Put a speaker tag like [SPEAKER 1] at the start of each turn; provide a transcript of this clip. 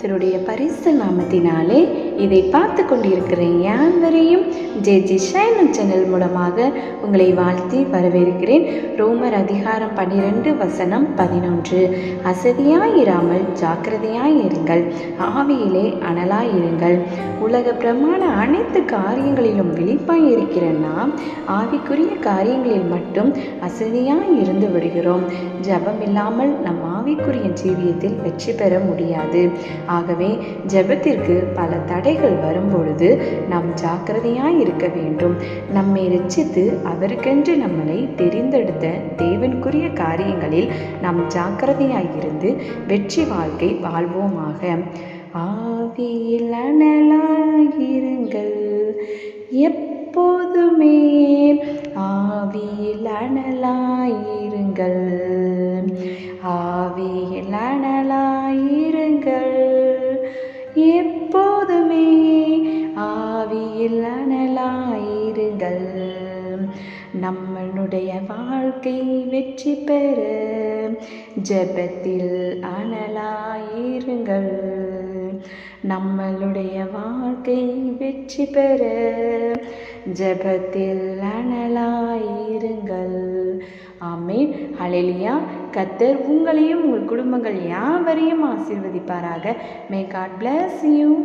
[SPEAKER 1] கர்த்தருடைய பரிசு நாமத்தினாலே இதை பார்த்து கொண்டிருக்கிற யாவரையும் ஜே ஜி ஷைனல் சேனல் மூலமாக உங்களை வாழ்த்தி வரவேற்கிறேன். ரோமர் அதிகாரம் பன்னிரெண்டு வசனம் பதினொன்று. அசதியாயிராமல் ஜாக்கிரதையாயிருங்கள் ஆவியிலே அனலாயிருங்கள் உலக பிரமாண அனைத்து காரியங்களிலும் விழிப்பாய் இருக்கிற நாம் ஆவிக்குரிய காரியங்களில் மட்டும் அசதியாய் இருந்து விடுகிறோம். ஜெபம் இல்லாமல் நம் ஆவிக்குரிய ஜீவியத்தில் வெற்றி பெற முடியாது. ஆகவே ஜெபத்திற்கு பல தடைகள் வரும்பொழுது நாம் ஜாக்கிரதையாய் இருக்க வேண்டும். நம்மை ரச்சித்து அவருக்கென்று நம்மளை தெரிந்தெடுத்த தேவனுக்குரிய காரியங்களில் நாம் ஜாக்கிரதையாய் இருந்து வெற்றி வாழ்க்கை வாழ்வோமாக. ஆவியில் அனலாயிருங்கள். எப்போதுமே ஆவியில் அனலாயிருங்கள். ஆவியில் அனலா ஆவியில் அனலாயிருங்கள் நம்மளுடைய வாழ்க்கை வெற்றி பெற ஜெபத்தில் அனலாயிருங்கள். நம்மளுடைய வாழ்க்கை வெற்றி பெற ஜெபத்தில் அனலாயிருங்கள். ஆமேன். அலெலியா கத்தர் உங்களையும் உங்கள் குடும்பங்கள் யாவரையும் ஆசீர்வதிப்பாராக. May God bless you